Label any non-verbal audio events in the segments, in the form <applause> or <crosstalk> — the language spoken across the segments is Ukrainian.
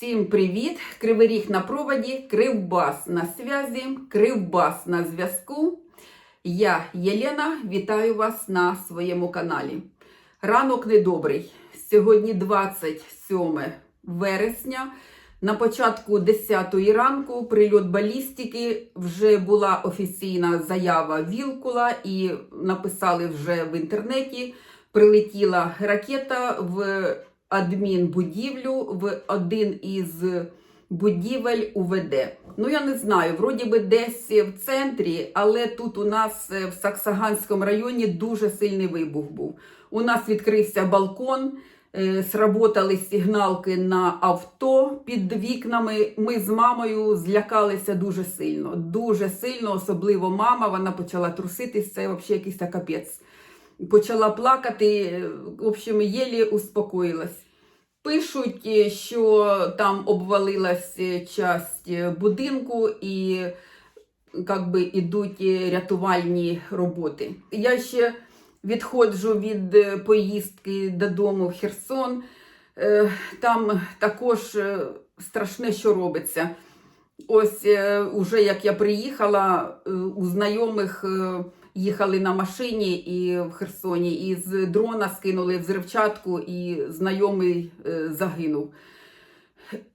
Всім привіт! Кривий Ріг на проводі, Кривбас на зв'язі, Кривбас на зв'язку. Я Єлена, вітаю вас на своєму каналі. Ранок недобрий. Сьогодні 27 вересня. На початку 10 ранку прильот балістики вже була офіційна заява Вілкула, і написали вже в інтернеті. Прилетіла ракета в адмінбудівлю в один із будівель УВД. Ну, я не знаю, вроді би десь в центрі, але тут у нас е, в Саксаганському районі дуже сильний вибух був. У нас відкрився балкон, е, сработали сигналки на авто під вікнами. Ми з мамою злякалися дуже сильно. Дуже сильно, особливо мама, вона почала труситись, це взагалі якийсь капець. Почала плакати, в общем, єлі успокоїлась. Пишуть, е, що там обвалилась е, часть е, будинку і как би, ідуть рятувальні роботи. Я ще відходжу від поїздки додому в Херсон. Там також страшне, що робиться. Ось е, уже як я приїхала, е, у знайомих е, їхали на машині і в Херсоні, і з дрона скинули взривчатку, і знайомий загинув.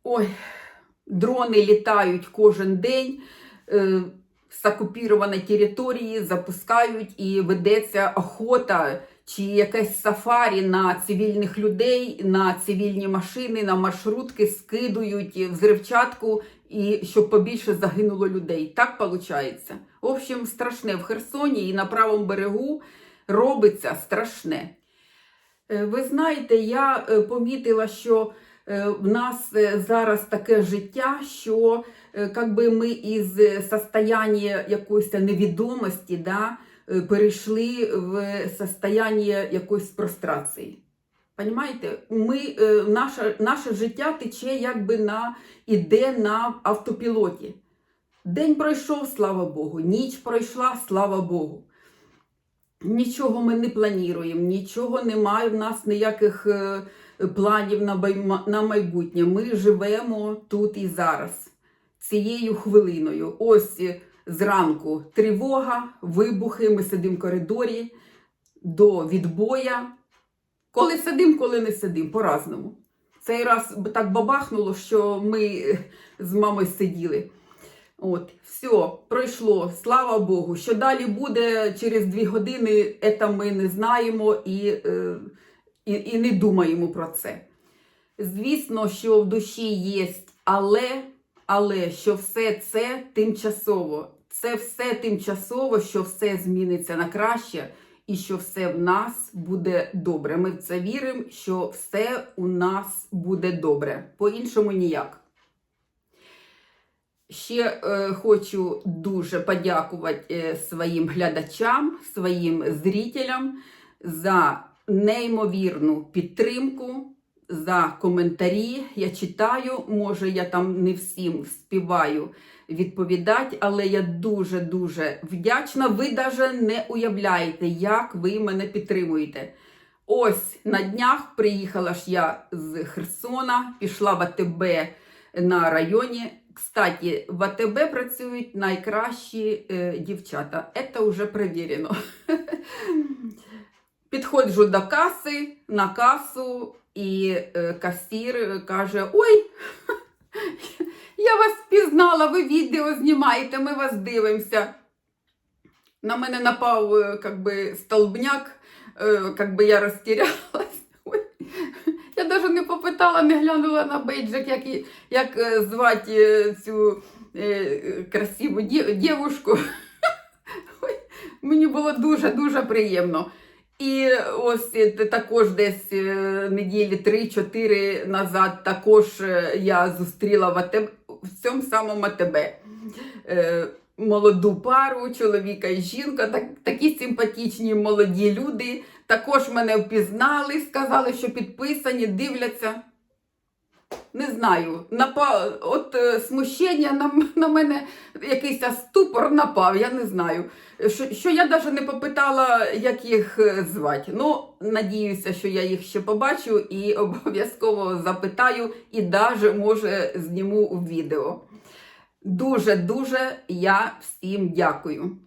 Ой, дрони літають кожен день. З окупірованої території запускають і ведеться охота чи якесь сафарі на цивільних людей, на цивільні машини, на маршрутки скидують взривчатку і щоб побільше загинуло людей. Так виходить. В общем, страшне в Херсоні і на правому берегу робиться страшне. Е, Ви знаєте, я е, помітила, що е, в нас зараз таке життя, що е, как би ми із состояння якоїсь невідомості да, перейшли в состояние якоїсь прострації. Понимаєте, ми, е, наше, наше життя тече якби на, іде на автопілоті. День пройшов, слава Богу, ніч пройшла, слава Богу. Нічого ми не плануємо, нічого немає в нас ніяких е, планів на, на майбутнє. Ми живемо тут і зараз, цією хвилиною. Ось е, зранку тривога, вибухи, ми сидимо в коридорі до відбоя. Коли сидимо, коли не сидимо, по-разному. Цей раз так бабахнуло, що ми е, з мамою сиділи. От, все, пройшло, слава Богу. Що далі буде через дві години, це ми не знаємо і, е, і, і не думаємо про це. Звісно, що в душі є, але, але що все це тимчасово. Це все тимчасово, що все зміниться на краще і що все в нас буде добре. Ми в це віримо, що все у нас буде добре. По-іншому ніяк. Ще е, хочу дуже подякувати е, своїм глядачам, своїм зрителям за неймовірну підтримку, за коментарі. Я читаю, може, я там не всім співаю відповідати, але я дуже-дуже вдячна. Ви навіть не уявляєте, як ви мене підтримуєте. Ось на днях приїхала ж я з Херсона, пішла в АТБ на районі. Кстати, в АТБ працюють найкращі е, дівчата. Це вже перевірено. <laughs> Підходжу до каси, на касу, і е, касір каже: Ой, я вас впізнала, ви відео знімаєте, ми вас дивимося. На мене напав е, как би, столбняк, е, как би я розтірялась. Я навіть не попитала, не глянула на бейджик, як, як е, звати е, цю е, красиву дівушку. Мені було дуже-дуже приємно. І ось е, також десь е, неділі 3-4 назад також е, я зустріла в, АТБ, в цьому самому АТБ. Молоду пару, чоловіка і жінка, так, такі симпатичні молоді люди. Також мене впізнали, сказали, що підписані, дивляться. Не знаю, напа... от е, смущення на, на мене якийсь ступор напав, я не знаю. Що, що я навіть не попитала, як їх е, звати. Ну, надіюся, що я їх ще побачу і <laughs> обов'язково запитаю, і навіть, може, зніму відео. Дуже-дуже я всім дякую.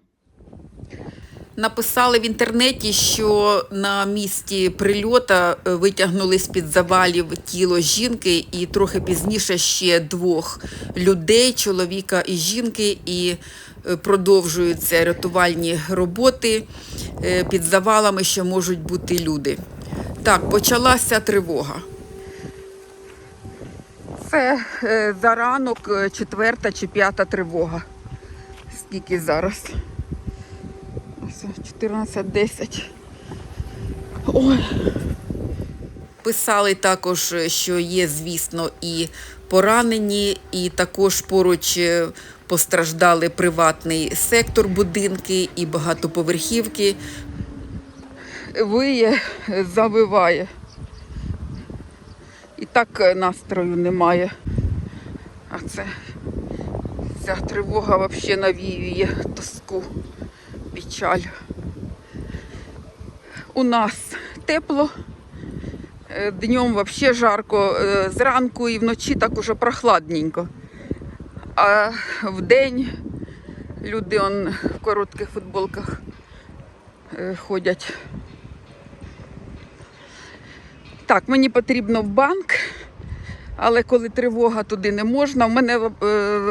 Написали в інтернеті, що на місці прильота е, витягнули з-під завалів тіло жінки, і трохи пізніше ще двох людей, чоловіка і жінки, і е, продовжуються рятувальні роботи е, під завалами, що можуть бути люди. Так, почалася тривога. Це за ранок четверта чи п'ята тривога. Скільки зараз? Ось 14.10. Ой. Писали також, що є, звісно, і поранені, і також поруч е, постраждали приватний сектор будинки і багатоповерхівки. Виє, завиває. І так е, настрою немає. А це ця тривога взагалі навіює тоску печаль. У нас тепло, е, днем взагалі жарко, е, зранку і вночі так уже прохладненько. А вдень люди он в коротких футболках е, ходять. Так, мені потрібно в банк, але коли тривога туди не можна. У мене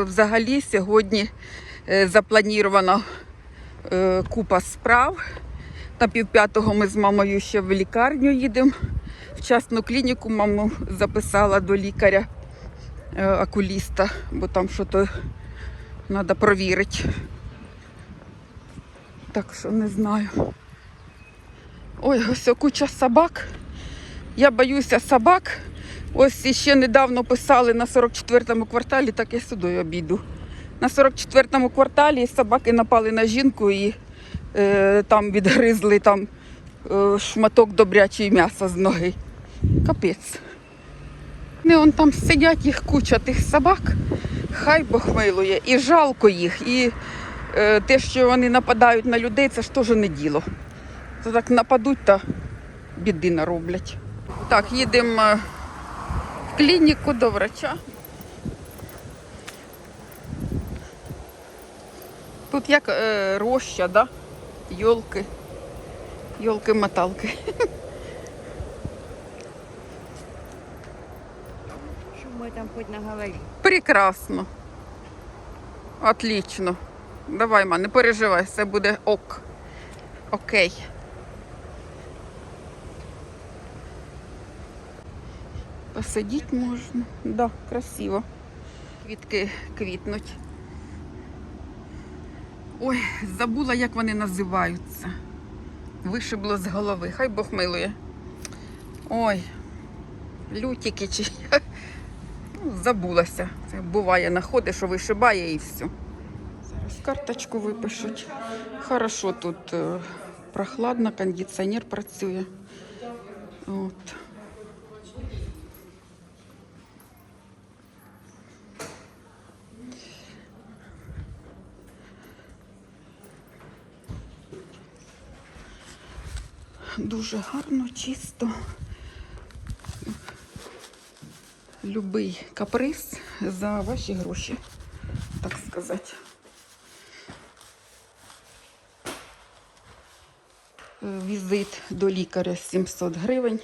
взагалі сьогодні е, купа справ. На півп'ятого ми з мамою ще в лікарню їдемо. В частну клініку маму записала до лікаря е, окуліста, бо там щось треба провірити. Так що не знаю. Ой, ось куча собак. Я боюся собак. Ось іще недавно писали на 44-му кварталі, так я сюди обійду. На 44-му кварталі собаки напали на жінку і там відгризли там, е, шматок добрячої м'яса з ноги. Капець. Вони он там сидять їх куча тих собак, хай Бог. І жалко їх. І е, те, що вони нападають на людей, це ж теж не діло. Це так нападуть та біди нароблять. Так, їдемо е, в клініку до врача. Тут як е, роща, да? Йолки. Йолки-моталки. Мы там хоть наговорили? Прекрасно. Отлично. Давай, ма, не переживай, все буде ок. Окей. Посидіти можна. Да, красиво. Квітки квітнуть. Ой, забула, як вони називаються. Вишибло з голови. Хай Бог милує. Ой, лютики чи. Ну, забулася. Це буває, находиш, що вишибає і все. Зараз карточку випишуть. Хорошо тут е, прохладно, кондиціонер працює. От. Дуже гарно, чисто. Любий каприз за ваші гроші, так сказати. Е, Візит до лікаря 700 гривень.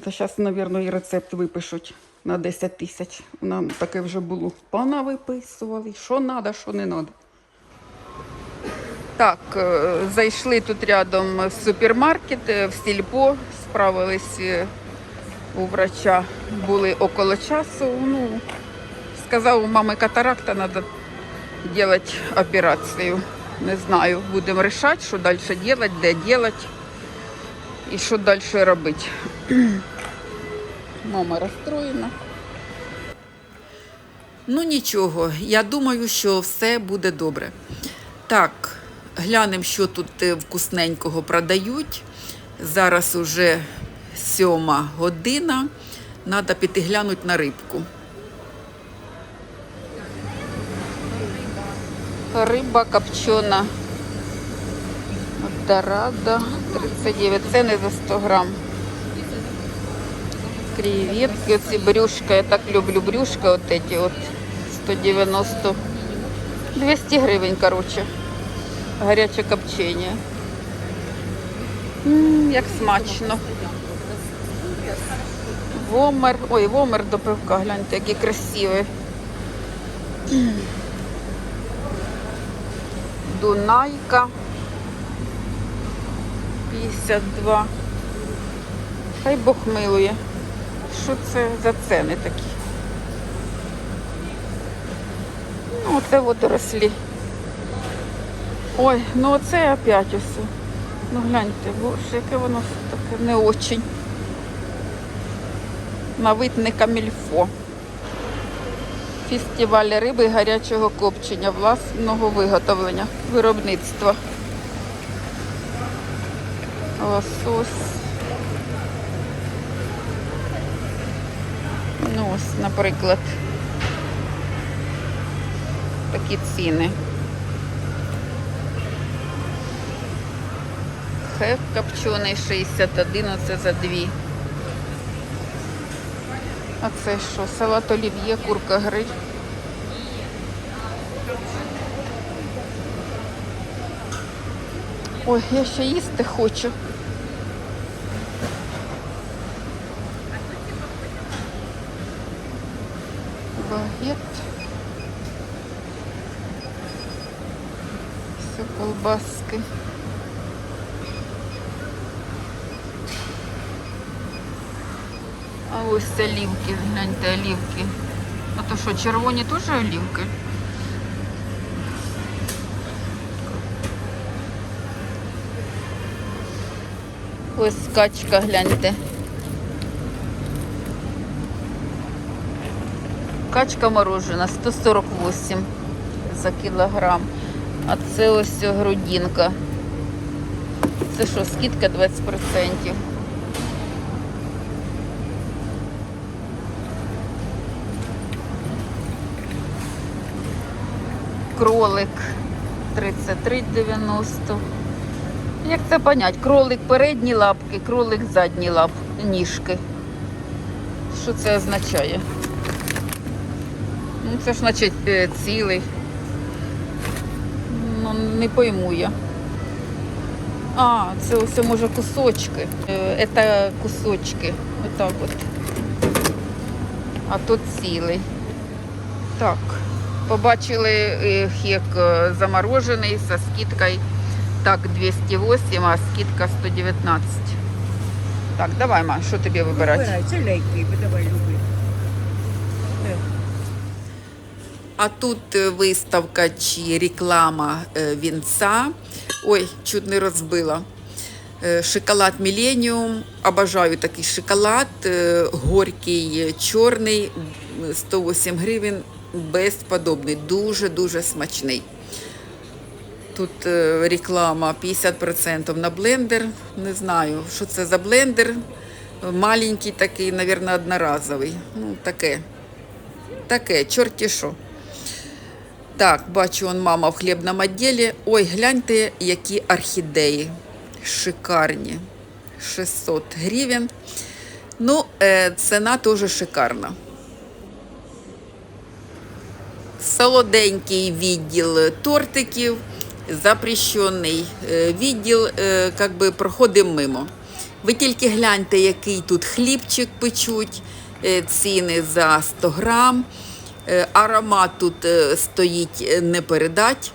Та зараз, мабуть, і рецепт випишуть на 10 тисяч. Нам таке вже було. Пана виписували, що треба, що не треба. Так, е, зайшли тут рядом супермаркет, е, в сільпо, справились у врача, були около часу. Ну, сказав, у мами катаракта, треба робити операцію. Не знаю, будемо вирішати, що далі робити, де робити і що далі робити. <clears throat> Мама розстроєна. Ну нічого, я думаю, що все буде добре. Так, глянемо, що тут е, вкусненького продають. Зараз уже сьома година. Надо піти глянуть на рибку. Риба копчена. Дорада 39. Ціни за 100 грам. Креветки, оці брюшка. Я так люблю брюшка, от эти от 190. 200 гривень, короче. Гаряче копчення. М, як смачно. Вомер. Ой, вомер до пивка, гляньте, який красивий. Дунайка. 52. Хай Бог милує. Що це за ціни такі? Ну, оце водорослі. Ой, ну оце опять усе. Ну гляньте, боже, яке воно таке не очень. На вид не камільфо. Фестиваль риби гарячого копчення власного виготовлення, виробництва. Лосось. Ну ось, наприклад, такі ціни. Хек копчений 61, оце за дві. А це що? Салат олів'є, курка гриль. Ой, я ще їсти хочу. Багет. Все колбаски. А ось олівки, гляньте, олівки. А то що, червоні теж олівки? Ось качка, гляньте. Качка морожена 148 за кілограм. А це ось грудинка. Це що, скидка 20%. Кролик 33,90. Як це понять? Кролик передні лапки, кролик задні лап, ніжки. Що це означає? Ну, це ж значить е, цілий. Ну, не пойму я. А, це ось може кусочки. Це кусочки. Отак от. А тут цілий. Так. Побачили е, хек е, заморожений со скидкою. Так, 208, а скидка 119. Так, давай, ма, що тобі вибирати? Вибирай, це легкий, давай люби. А тут е, виставка чи реклама е, вінця. Ой, чуть не розбила. Е, Шоколад Millennium. Обожаю такий шоколад. е, Горький, е, чорний, 108 гривень. Безподобний, дуже-дуже смачний. Тут е, реклама 50% на блендер. Не знаю, що це за блендер. Маленький такий, мабуть, одноразовий. Ну, таке. Таке, чорті що. Так, бачу, он мама в хлібному відділі. Ой, гляньте, які орхідеї. Шикарні. 600 гривень. Ну, е, ціна теж шикарна. Солоденький відділ тортиків, запрещений е, відділ, е, как би проходимо мимо. Ви тільки гляньте, який тут хлібчик печуть, е, ціни за 100 грам. Аромат тут стоїть не передать.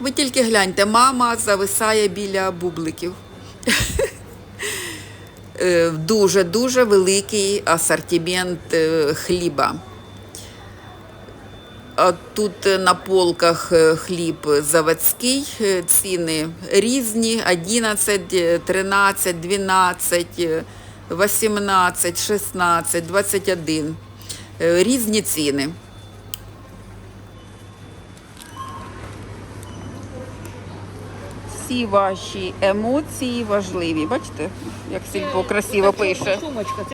Ви тільки гляньте, мама зависає біля бубликів. <laughs> Дуже-дуже великий асортимент хліба. А Тут е, на полках е, хліб заводський, е, ціни різні: 11, е, 13, 12, е, 18, 16, 21. Е, Різні ціни. Всі ваші емоції важливі. Бачите, як сільпо красиво пише. Сумочка,